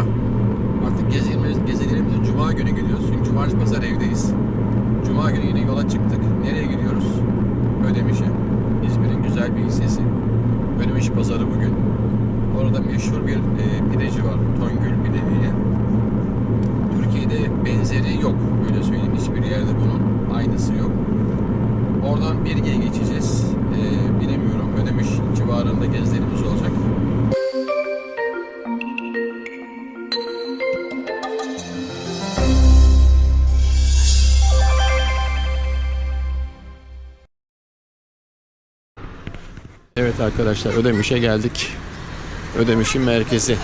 merhaba. Artık gezelerimiz, gezelerimize Cuma günü gidiyoruz. Çünkü Cumartesi Pazar evdeyiz. Cuma günü yine yola çıktık. Nereye gidiyoruz? Ödemiş'e. İzmir'in güzel bir ilçesi. Ödemiş Pazarı bugün. Orada meşhur bir e, pideci var. Tongül Pide. Türkiye'de benzeri yok. Öyle söyleyeyim. Hiçbir yerde bunun aynısı yok. Oradan Birge'ye geçeceğiz. E, bilemiyorum. Ödemiş civarında gezilerimiz olacak. Evet arkadaşlar Ödemiş'e geldik. Ödemiş'in merkezi.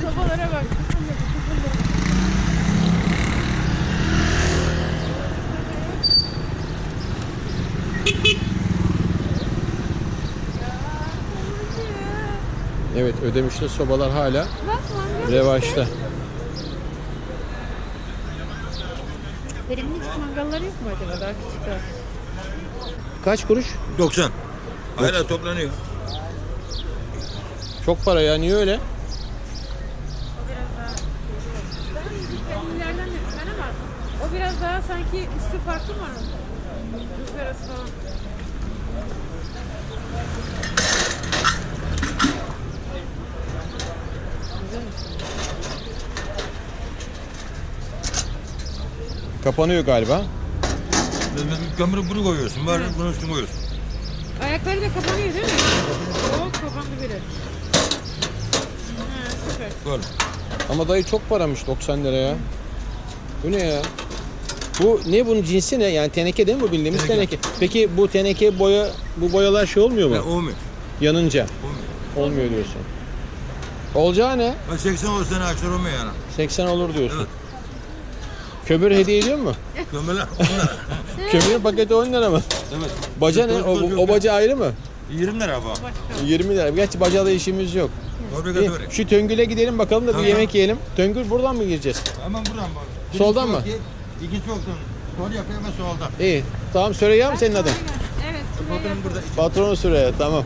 Sobalara bak. Evet Ödemiş'te sobalar hala revaçta. Benim hiç mangalları yok mu acaba daha küçükler? Kaç kuruş? 90. Hala toplanıyor. Çok para ya niye öyle? O biraz daha... Ben kendilerden ama o biraz daha sanki üstü farklı mı? Rüzgarası falan. Kapanıyor galiba. Kömürü bunu koyuyorsun. Böyle bunun üstüne koyuyorsun. Ayakları da kapanıyor değil mi? O kapandı biri. Ha, süper. Böyle. Ama dayı çok paramış 90 lira ya. Bu ne ya? Bu ne bunun cinsi ne? Yani teneke değil mi bu bildiğimiz teneke? Teneke. Peki bu teneke boya bu boyalar şey olmuyor mu? Ya, olmuyor. Yanınca. Olmuyor. Olmuyor diyorsun. Olacağı ne? Ha, 80 olsa ne açar olmuyor yani. 80 olur diyorsun. Evet. Kömür hediye ediyor mu? Kömürler onlar. Kömür paketi 10 lira mı? evet. Baca ne? O, o baca ayrı mı? 20 lira bu. Başka. 20 lira. Gerçi bacada işimiz yok. İyi, Fabrikatörü. Şu Töngül'e gidelim bakalım da bir Tamam. yemek yiyelim. Töngül buradan mı gireceğiz? Hemen buradan bak. Soldan mı? iyi, İkinci yoktan. Sol yapıyor hemen solda. İyi. Tamam Süreyya mı senin adın? Evet. Patronum gel. burada. Patronu Süreyya tamam.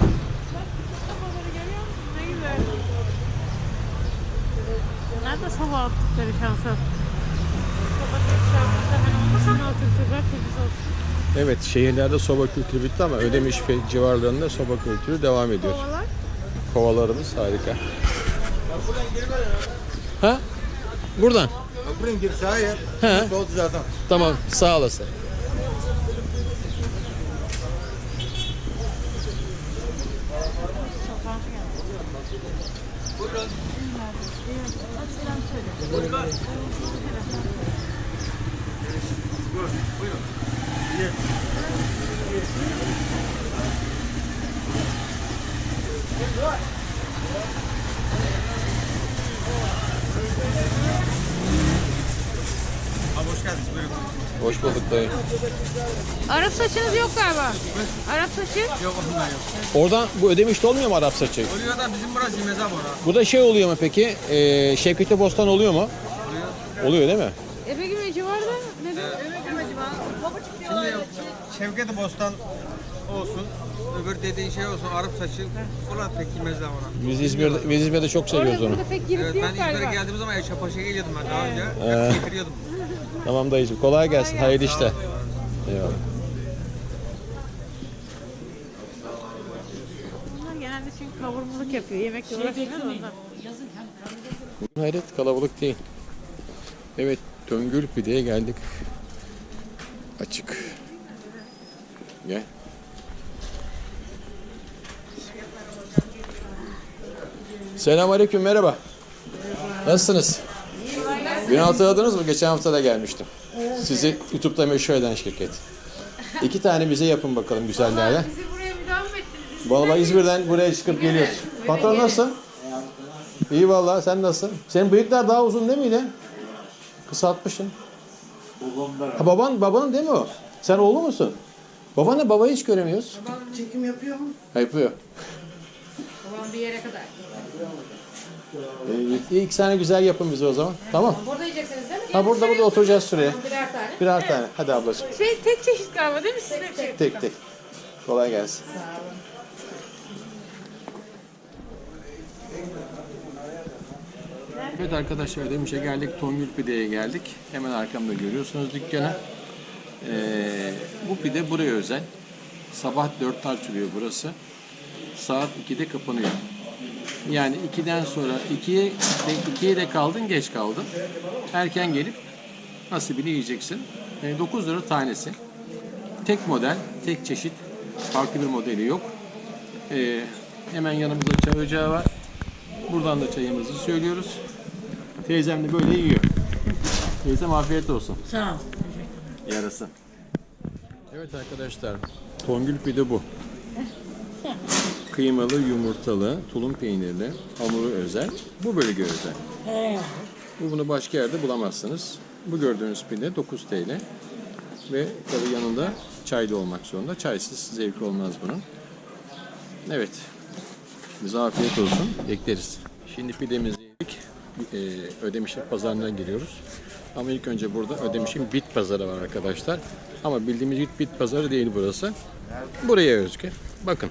Sobaları görüyor musun? Ne güzel. Soba attıkları şansa? Soba olmasın temiz olsun. Evet şehirlerde soba kültürü bitti ama Ödemiş ve civarlarında soba kültürü devam ediyor. Kovalar. Kovalarımız harika. Ha? Buradan. Buraya gir sağa yer. He. Soldu zaten. Tamam sağ olasın. Abi hoş geldiniz. Buyurun. Hoş bulduk dayı. Arap saçınız yok galiba. Arap saçı. Yok ondan yok. Oradan bu Ödemiş'te olmuyor mu Arap saçı? Oluyor da bizim burası mezar bora. Burada şey oluyor mu peki? Ee, Şevketi Bostan oluyor mu? Oluyor değil mi? Ebe gibi civarda ne de? Şimdi Şevket Bostan olsun. Öbür dediğin şey olsun. Arap saçı. Ulan pek yemezler ona. Biz İzmir'de, biz İzmir'de çok Orada seviyoruz onu. burada pek girip Evet yok ben İzmir'e galiba. geldiğim zaman Yaşapaşa'ya geliyordum ben daha önce. Ee. Getiriyordum. Tamam dayıcım. Kolay gelsin. Hayırlı işler. Eyvallah. Bunlar genelde çünkü kavurmalık yapıyor. Yemekle uğraşmıyor da ondan. Hayret kalabalık değil. Evet Töngül Pide'ye geldik. Açık. Gel. Selamünaleyküm merhaba. Nasılsınız? Beni hatırladınız mı? Geçen hafta da gelmiştim. Sizi YouTube'da meşhur eden şirket. İki tane bize yapın bakalım güzellerle. Bizi buraya müdahale mi ettiniz? Vallahi İzmir'den buraya çıkıp geliyoruz. Patron nasılsın? İyi vallahi sen nasılsın? Senin bıyıklar daha uzun değil miydi? Kısaltmışsın. Ha baban babanın değil mi o? Sen oğlu musun? Babanla babayı hiç göremiyoruz. Çekim yapıyor mu? Ha, yapıyor. Babam bir yere kadar. Ee, ilk sene güzel yapın bize o zaman. Tamam. Burada yiyeceksiniz değil mi? Ha burada burada oturacağız şuraya. Birer tane. Birer tane. Hadi ablacığım. Şey tek çeşit galiba değil mi sizin? Tek Tek tek. Kolay gelsin. Evet arkadaşlar Demiş'e geldik. Tongül Pide'ye geldik. Hemen arkamda görüyorsunuz dükkanı. Ee, bu pide buraya özel. Sabah 4'te açılıyor burası. Saat 2'de kapanıyor. Yani 2'den sonra 2'ye de, 2'ye de kaldın geç kaldın. Erken gelip nasibini yiyeceksin. Ee, 9 lira tanesi. Tek model, tek çeşit. Farklı bir modeli yok. Ee, hemen yanımızda çay ocağı var. Buradan da çayımızı söylüyoruz. Teyzem de böyle yiyor. Teyzem afiyet olsun. Sağ ol. Yarası. Evet arkadaşlar, tongül pide bu. Kıymalı, yumurtalı, tulum peynirli, hamuru özel. Bu bölge özel. Bu bunu başka yerde bulamazsınız. Bu gördüğünüz pide 9 TL. Ve tabii yanında çay da olmak zorunda. Çaysız zevk olmaz bunun. Evet. Bize afiyet olsun. Bekleriz. Şimdi pidemizi yedik. Ee, Ödemiş'in pazarına giriyoruz. Ama ilk önce burada Ödemiş'in bit pazarı var arkadaşlar. Ama bildiğimiz bit pazarı değil burası. Buraya özgü. Bakın.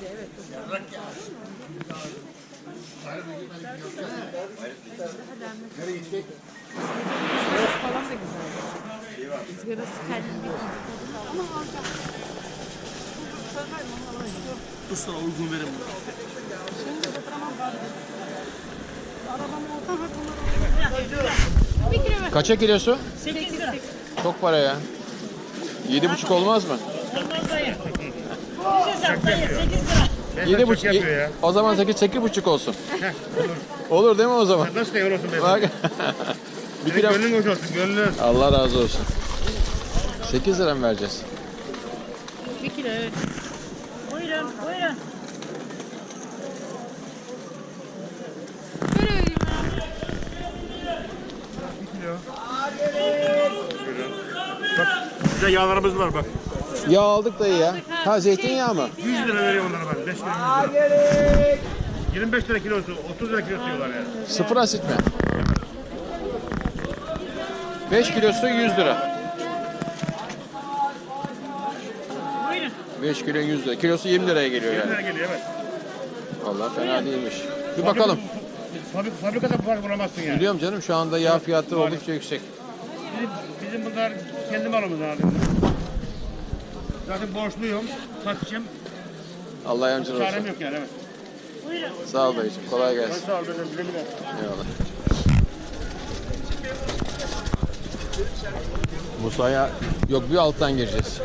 güzeldi evet. alacağım. Usta uygun verim. Bir kilo ver. Kaça kilosu? 8 lira. Çok para ya. Yedi buçuk olmaz mı? Bize sat dayı 8 lira. Yedi buçuk. O zaman sekiz, sekiz buçuk olsun. olur. değil mi o zaman? Nasıl da olsun be? Bak. bir Senin kilo. gönlün hoş olsun, gönlün. Allah razı olsun. 8 lira mı vereceğiz? Bir kilo evet. Buyurun buyurun. Böyle vereyim abi. Bak, bize yağlarımız var bak. Yağ aldık dayı ya. Ha zeytinyağı mı? 100 lira veriyor onlara bak, 5 lira 100 lira. 25 lira kilosu, 30 lira kilosu diyorlar ya. Sıfır asit mi? 5 kilosu 100 lira. Buyurun. 5 kilo 100 lira. Kilosu 20 liraya geliyor 100 yani. lira geliyor evet. Vallahi fena değilmiş. Bir bakalım. Fabrik, fabrikada bu fark bulamazsın yani. Biliyorum canım şu anda yağ fiyatları oldukça yüksek. Bizim, bizim bunlar kendi malımız abi. Zaten borçluyum, satacağım. Allah yardımcın Çarem olsun. yok yani evet. Sağ ol dayıcığım. Kolay gelsin. sağ ol benim, güle güle. Eyvallah. Musa'ya yok bir alttan gireceğiz.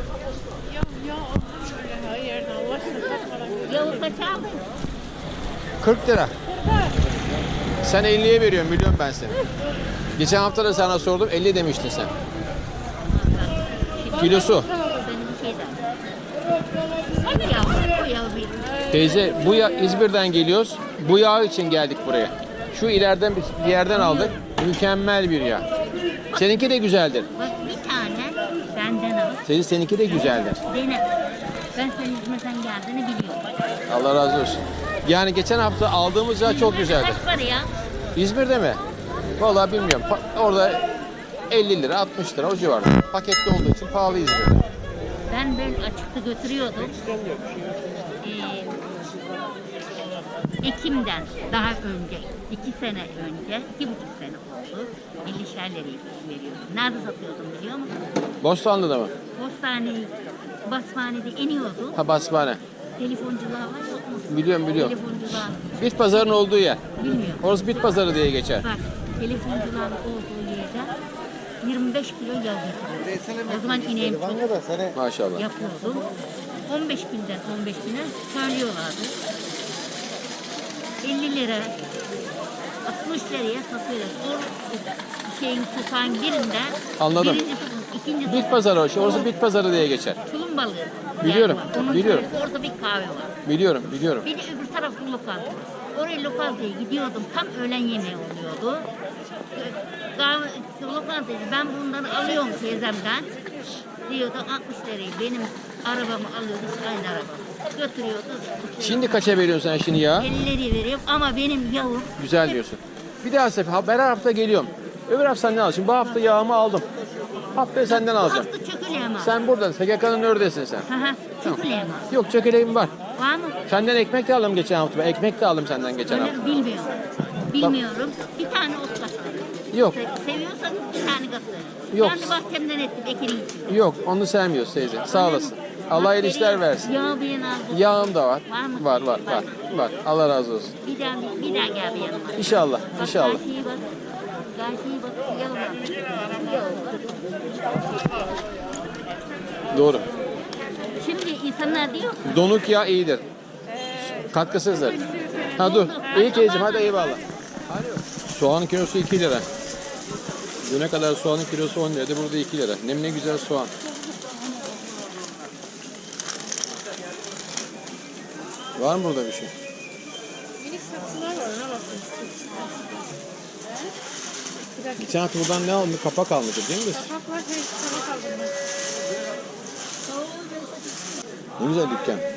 Ya ya Allah hayır Allah aşkına. Yavuz kaç aldın? 40 lira. Sen 50'ye veriyorsun biliyorum ben seni. Geçen hafta da sana sordum 50 demiştin sen. Kilosu. Teyze bu ya İzmir'den geliyoruz. Bu yağ için geldik buraya. Şu ileriden bir yerden aldık. Mükemmel bir yağ. Seninki de güzeldir. Bak bir tane benden al. Teyze seninki de güzeldir. Dene. Ben senin hizmetten geldiğini biliyorum. Allah razı olsun. Yani geçen hafta aldığımız yağ çok güzeldi. Kaç para ya? İzmir'de mi? Vallahi bilmiyorum. Pa- orada 50 lira 60 lira o civarda. Paketli olduğu için pahalı İzmir'de. Ben böyle açıkta götürüyordum. Ee, Ekim'den daha önce, iki sene önce, iki buçuk sene oldu. 50'şer liraya veriyordum. Nerede satıyordum biliyor musun? Bostanlı'da mı? Postane, basmanede iniyordu. Ha basmane. Telefonculuğa var yok mu? Biliyorum biliyorum. Telefonculuğa Bit pazarının olduğu yer. bilmiyorum. Orası bit pazarı diye geçer. Bak telefoncuların olduğu 25 kilo yağ getiriyordu. O zaman ineğim çok Maşallah. yapıyordum. 15 günden 15 güne söylüyorlardı. 50 lira 60 liraya satıyorlar. O şeyin sokağın birinde Anladım. birinci sokak, ikinci Bit sokak. pazarı o. Orası bit pazarı diye geçer. Tulum balığı. Biliyorum, yer var. Onun biliyorum. Orada bir kahve var. Biliyorum, biliyorum. Bir de öbür tarafı lokanta. Oraya lokantaya gidiyordum. Tam öğlen yemeği oluyordu. Kahve, lokantayı ben bundan alıyorum teyzemden. Diyordu 60 lirayı benim arabamı alıyordu aynı araba. Götürüyordu. Şimdi kaça veriyorsun sen şimdi ya? 50 liraya veriyorum ama benim yavrum Güzel diyorsun. Bir daha sefer, ben her hafta geliyorum. Öbür hafta senden al. Şimdi bu hafta yağımı aldım. Haftaya senden alacağım. hafta çökülüyor ama. Sen burada, SGK'nın neredesin sen? Hı hı, çökülüyor ama. Yok çökeleğim var. Var mı? Senden ekmek de aldım geçen hafta. Ben ekmek de aldım senden geçen hafta. Bilmiyorum. Bilmiyorum. Bir tane ot kaçtı. Yok, Se- Seviyorsanız bir tane katlarım. Yok. Ben de bahçemden ettim ekini için. yok onu sevmiyoruz teyze. Sağ olasın. Allah el işler versin. Yağ bir yana aldım. Yağım da var. Var mı? Var, var, var. Var. Allah razı olsun. Bir daha, bir daha gel bir yanıma. İnşallah, Bak inşallah. Karşıya bak. Karşıya bak. Yalan. Doğru. Şimdi insanlar diyor ki Donuk yağ iyidir. Katkısızdır. Ha dur. İyi teyzeciğim hadi eyvallah. Soğan kilosu 2 lira. Düne kadar soğanın kilosu 10 liraydı. Burada 2 lira. Ne ne güzel soğan. Var mı burada bir şey? Minik saksılar var ona bakın. Geçen hafta buradan ne almış? Kapak almıştı değil mi? Kapak var kapak aldım. Ne güzel dükkan.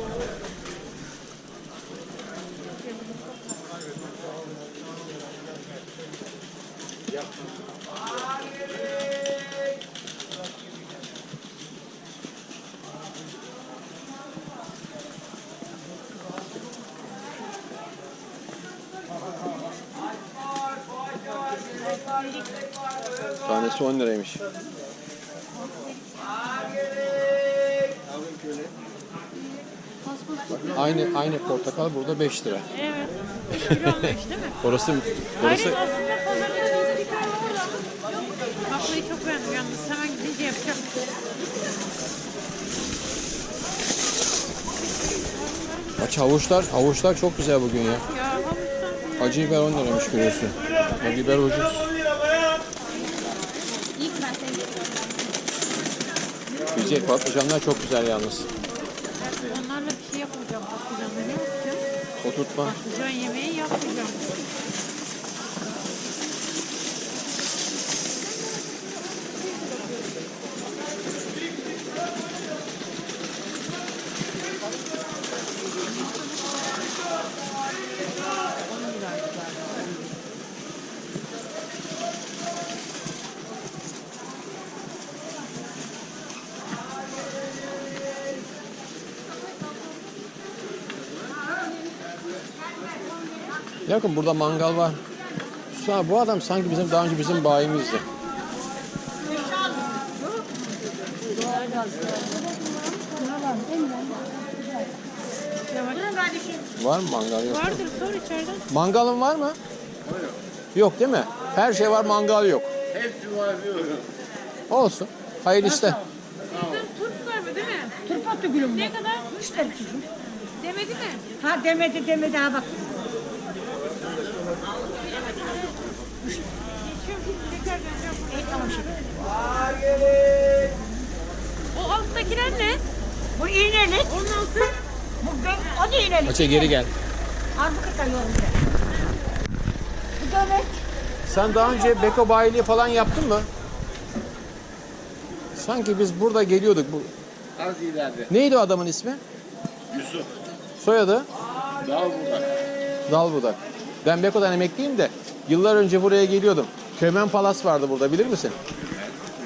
Tanesi 10 liraymış. Bak, aynı aynı portakal burada 5 lira. Evet. 3 kilo olmuş değil mi? Orası Hayır orası aslında pazarda bir tane orada. Tatlıyı çok beğendim yalnız. Hemen gidince yapacağım. Aç havuçlar. Havuçlar çok güzel bugün ya. Ya havuçtan Acı biber 10 liraymış görüyorsun. O biber ucuz. Yiyecek patlıcanlar çok güzel yalnız. onlarla bir şey yapmayacağım. Patlıcanla ne yapacağım? Oturtma. Patlıcan yemeği yapmayacağım. Bakın burada mangal var. Sonra bu adam sanki bizim daha önce bizim bayimizdi. Var mı mangal yok? Vardır sor içeriden. Mangalın var mı? Yok değil mi? Her şey var mangal yok. Hepsi var diyorum. Olsun. Hayırlı işte. Turp var mı değil mi? Turp attı gülüm Ne kadar? Üç lira kızım. Demedi mi? Ha demedi demedi ha bak. Döneceğim. İyi tamam. O alttakiler ne? Bu iğnelik. Onun altı. Bu ben, o da iğnelik. Açı geri gel. Arbuka kayıyorum bir de. Bu dönek. Sen daha önce beko bayiliği falan yaptın mı? Sanki biz burada geliyorduk. Bu... Az ileride. Neydi o adamın ismi? Yusuf. Soyadı? Dal burada. Dalbudak. Ben Beko'dan emekliyim de yıllar önce buraya geliyordum. Kömen Palas vardı burada bilir misin?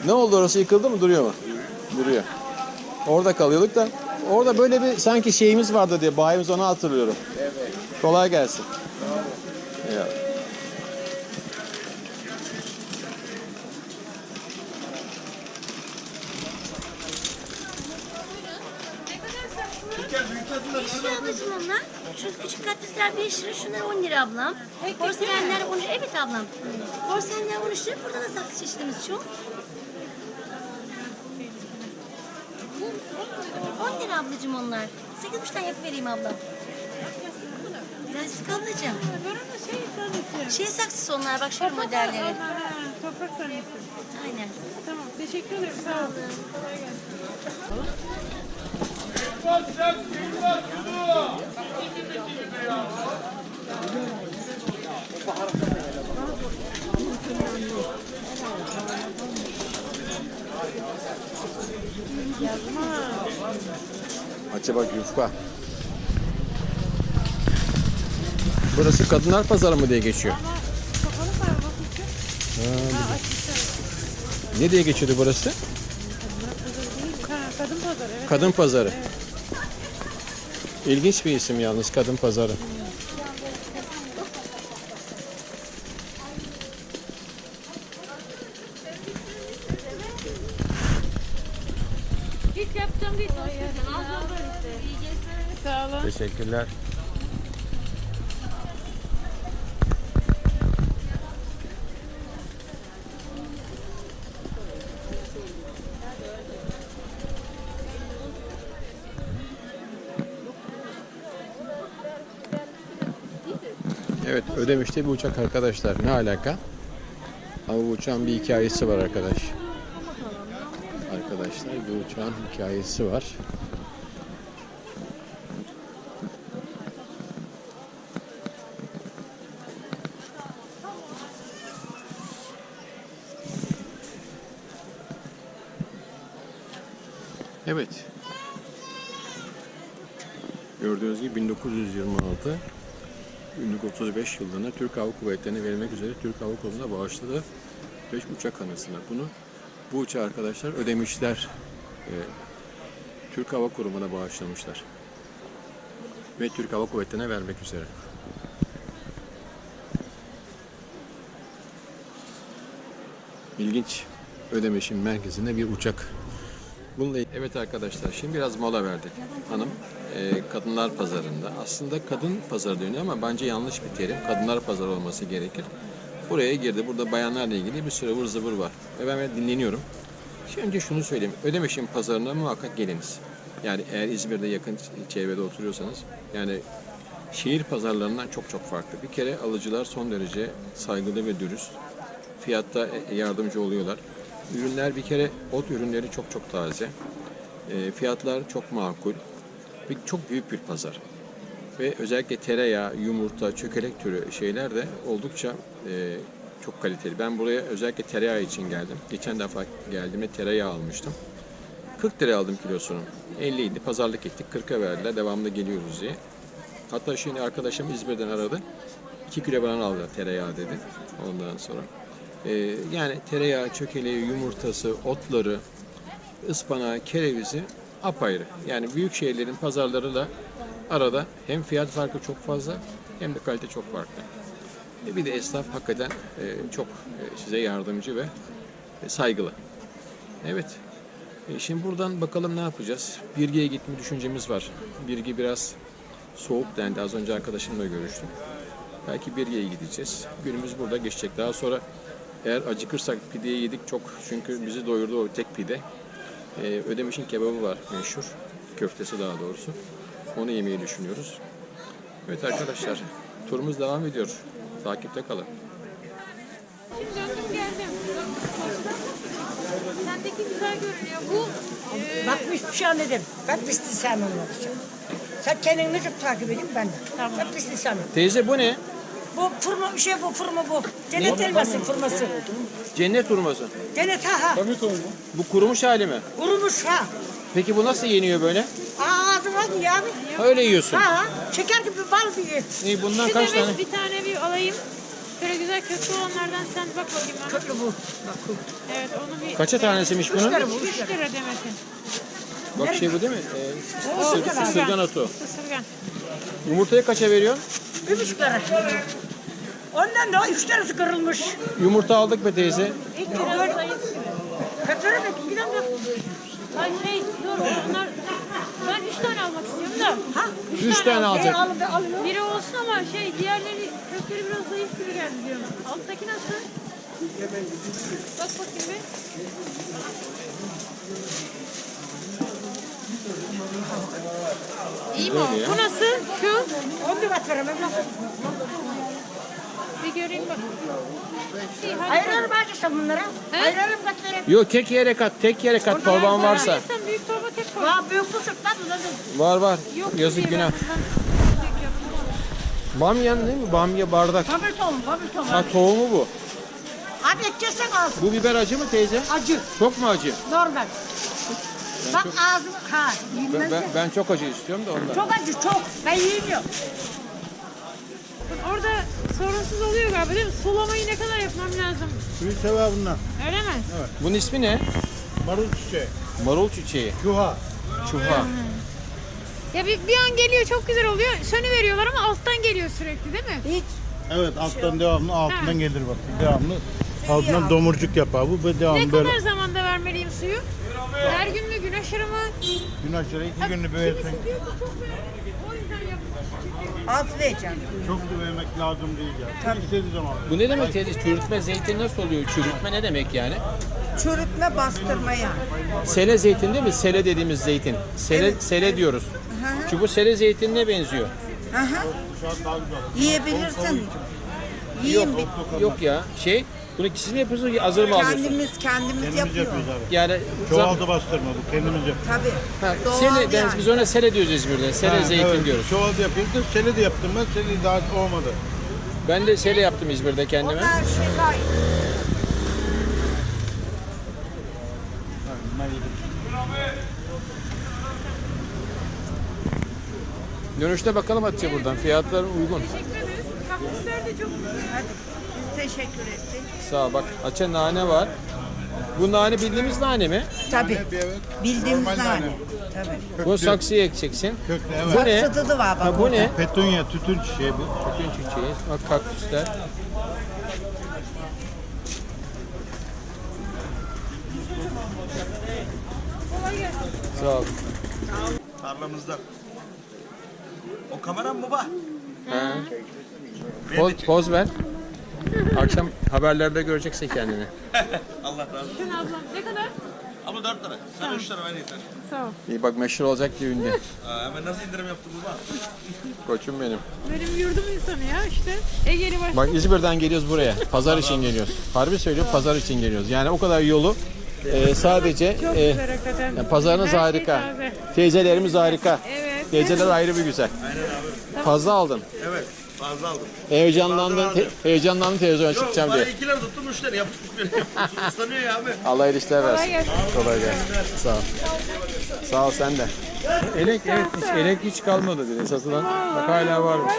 Ne oldu orası yıkıldı mı duruyor mu? Duruyor. Orada kalıyorduk da orada böyle bir sanki şeyimiz vardı diye bayimiz onu hatırlıyorum. Evet. Kolay gelsin. Şu küçük kaktüsler 5 lira, şunlar 10 lira ablam. Porselenler 10 lira. Evet ablam. Porselenler 13 lira. Burada da saksı çeşidimiz çok. 10 lira ablacığım onlar. 8,5'tan yapıvereyim ablam. Plastik ablacığım. Şey. Şey saksısı onlar bak şu modelleri. Toprak zannettim. Aynen. Tamam teşekkür ederim. Sağ olun. Kolay gelsin. Açı bak yufka. Burası Kadınlar Pazarı mı diye geçiyor? Ha. Ne diye geçiyordu burası? Kadın pazarı. Kadın Pazarı. İlginç bir isim yalnız Kadın Pazarı. Hiç Evet Ödemiş'te bir uçak arkadaşlar. Ne alaka? Ama bu uçağın bir hikayesi var arkadaş. Arkadaşlar bu uçağın hikayesi var. Evet. Gördüğünüz gibi 1926 1935 yılında Türk Hava Kuvvetleri'ne verilmek üzere Türk Hava Kolu'na bağışladı 5 uçak anısına. Bunu bu uçağı arkadaşlar ödemişler. e, Türk Hava Kurumu'na bağışlamışlar. Ve Türk Hava Kuvvetleri'ne vermek üzere. İlginç. Ödemiş'in merkezinde bir uçak. Bununla evet arkadaşlar şimdi biraz mola verdik. Hanım e, kadınlar pazarında. Aslında kadın pazarı dönüyor ama bence yanlış bir terim. Kadınlar pazarı olması gerekir. Buraya girdi. Burada bayanlarla ilgili bir sürü vır zıvır var. Ve ben dinleniyorum. Şimdi önce şunu söyleyeyim. Ödemiş'in pazarına muhakkak geliniz. Yani eğer İzmir'de yakın çevrede oturuyorsanız yani şehir pazarlarından çok çok farklı. Bir kere alıcılar son derece saygılı ve dürüst. Fiyatta e, yardımcı oluyorlar. Ürünler bir kere ot ürünleri çok çok taze. E, fiyatlar çok makul. Ve çok büyük bir pazar. Ve özellikle tereyağı, yumurta, çökelek türü şeyler de oldukça e, çok kaliteli. Ben buraya özellikle tereyağı için geldim. Geçen defa geldiğimde tereyağı almıştım. 40 lira aldım kilosunu. 50 idi. Pazarlık ettik. 40'a verdiler. Devamlı geliyoruz diye. Hatta şimdi arkadaşım İzmir'den aradı. 2 kilo falan aldı tereyağı dedi. Ondan sonra. Ee, yani tereyağı, çökeleği, yumurtası, otları, ıspanağı, kerevizi apayrı. Yani büyük şehirlerin pazarlarıyla arada hem fiyat farkı çok fazla hem de kalite çok farklı. E bir de esnaf hakikaten e, çok e, size yardımcı ve e, saygılı. Evet. E, şimdi buradan bakalım ne yapacağız? Birgi'ye gitme düşüncemiz var. Birgi biraz soğuk dendi. Az önce arkadaşımla görüştüm. Belki Birgi'ye gideceğiz. Günümüz burada geçecek. Daha sonra eğer acıkırsak pideyi yedik çok çünkü bizi doyurdu o tek pide. Ee, Ödemiş'in kebabı var meşhur. Köftesi daha doğrusu. Onu yemeyi düşünüyoruz. Evet arkadaşlar turumuz devam ediyor. Takipte kalın. Şimdi döndüm geldim. Sendeki güzel görünüyor. Bu e, Bak bir şey anladım. Ben pisti sevmem olacağım. Sen kendini çok takip edin ben de. Tamam. Ben pisti sevmem. Teyze bu ne? Bu fırma şey bu fırma bu. Cennet elması fırması. Cennet hurması. Cennet ha ha. Bu kurumuş hali mi? Kurumuş ha. Peki bu nasıl yeniyor böyle? Aa ağzıma ya abi. Öyle yiyorsun. Ha ha. Şeker gibi bal gibi. İyi bundan kaç tane? bir tane bir alayım. Şöyle güzel kötü olanlardan sen bak bakayım bana. Kötü bu. Bak bu. Evet onu bir... Kaça tanesiymiş bunun? lira bu. 3 lira demesin. Bak şey bu değil mi? Ee, O sır- sırgan otu. Isırgan. Yumurtayı kaça veriyorsun? Bir buçuk lira. Ondan da üç tanesi kırılmış. Yumurta aldık be teyze. Kötü mü? Bilmem ne. Ay şey dur onlar Ben üç tane almak istiyorum da. Ha? Üç tane alacak. Al, al, al. Biri olsun ama şey diğerleri kökleri biraz zayıf gibi geldi diyorum. Alttaki nasıl? Bak bakayım bir. İyi mi o? Bu nasıl? Şu. 10 lira veremem. Bir göreyim bak. Bacı sen bunlara. Ayırırım kat vereyim. Yok tek yere kat, tek yere kat torban varsa. Sen büyük torba tek koy. Vah büyük süt lan. da- Var var. Yok Yazık günah. ben- ben-. Bamyan değil mi? Bamya bardak. Kabul tohum, kabul tohum. Ha tohumu bu. Abi edeceksen alsın. Bu biber acı mı teyze? Acı. Çok mu acı? Normal. Bak ağzım ha. Ben, ben, ben çok acı istiyorum da ondan. Çok acı çok. Ben yiyemiyorum. Orada sorunsuz oluyor galiba değil mi? Sulamayı ne kadar yapmam lazım? Suyu sevabından. Öyle mi? Evet. Bunun ismi ne? Marul çiçeği. Marul çiçeği. Çuha. Çuha. Ya bir, bir an geliyor çok güzel oluyor. Sönü veriyorlar ama alttan geliyor sürekli değil mi? Hiç. Evet alttan devamlı altından gelir bak. Devamlı altından domurcuk yapar bu ve Ne devamlı böyle. kadar zamanda vermeliyim suyu? Her gün mü? Gün aşırı mı? Gün aşırı iki günlü böyle. Kimisi diyor ki çok böyle Az vereceğim. Çok vermek lazım değil yani. Tabii. İstediği. Bu ne demek teyze? Çürütme zeytin nasıl oluyor? Çürütme ne demek yani? Çürütme bastırma yani. Sele zeytin değil mi? Sele dediğimiz zeytin. Sele, Evet. sele diyoruz. Hı Çünkü bu sele zeytinine benziyor. Hı. Yiyebilirsin. Yiyin bir. Yok ya şey bunu siz mi yapıyorsunuz? Hazır mı alıyorsunuz? Kendimiz kendimiz Kendimiz yapıyoruz. yapıyoruz abi. Yani Çoğaltı bastırma bu kendimiz yapıyoruz. Tabii. Ha, Doğal sele, ben, yani. biz ona sele diyoruz İzmir'de. Sele Ha, zeytin evet, diyoruz. Çoğaltı yapıyoruz da sele de yaptım ben. Sele daha olmadı. Ben de sele yaptım İzmir'de kendime. Onlar şey var. Ha, bunlar yedim. Dönüşte bakalım Hatice buradan. Fiyatlar uygun. Teşekkür ederiz. Kaktüsler de çok güzel. Biz teşekkür ettik. Sağ ol. Bak Hatice nane var. Bu nane bildiğimiz nane mi? Tabii. Bir evet. Bildiğimiz Normal nane. nane. Tabii. Bunu saksıya ekeceksin. Köklü Bu evet. ne? Saksıdı var bak. Ha, bu ne? Petunya, tütün çiçeği bu. Tütün çiçeği. Bak kaktüsler. Sağ ol. tarlamızda. O kameram mı var? Ha. Poz, poz ver. Akşam haberlerde göreceksin kendini. Allah razı olsun. Ablam ne kadar? Ama 4 lira. Sen 3 lira ver yeter. Sağ ol. İyi bak meşhur olacak diye ünlü. Aa, hemen nasıl indirim yaptın bu bak? Koçum benim. Benim yurdum insanı ya işte. Ege'li başka. Bak İzmir'den geliyoruz buraya. Pazar için geliyoruz. Harbi söylüyorum pazar için geliyoruz. Yani o kadar yolu e, sadece Çok e, güzel hakikaten. yani pazarınız Her şey harika. taze. Teyzelerimiz harika. Evet. Teyzeler ayrı bir güzel. Fazla aldın. Fazla aldım. Heyecanlandın, te- heyecanlandın televizyona Yok çıkacağım bana diye. 2 lira tuttum 3 lira yaptık. Islanıyor ya abi. Allah el işler versin. Kolay gelsin. Sağ ol. Sağ ol sen de. Elek evet hiç elek hiç kalmadı bile satılan. Bak hala varmış.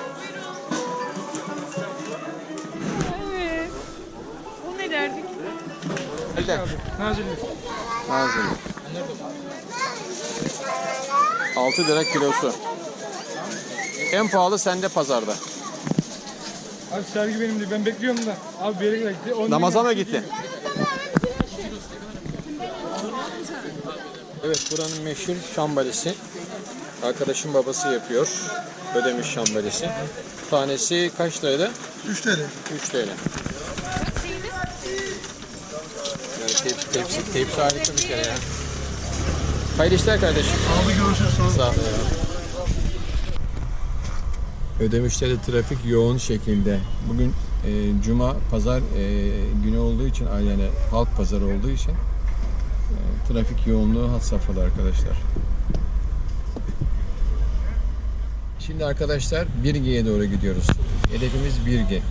Evet. Bu ne derdik? Elde. Nazilli. Nazilli. 6 lira kilosu. En pahalı sende pazarda. Abi sergi benimdi. Ben bekliyorum da. Abi bir yere gitti. On Namaza mı gittin? Evet buranın meşhur şambalisi. Arkadaşım babası yapıyor. Ödemiş şambalisi. Tanesi kaç liraydı? 3 TL. 3 TL. Yani tepsi, tepsi, tepsi harika bir kere ya. Hayırlı işler kardeşim. Abi görüşürüz. Sağ ol. Ödemiş'te de trafik yoğun şekilde. Bugün e, cuma, pazar e, günü olduğu için yani halk pazarı olduğu için e, trafik yoğunluğu had safhada arkadaşlar. Şimdi arkadaşlar Birge'ye doğru gidiyoruz. Hedefimiz Birge.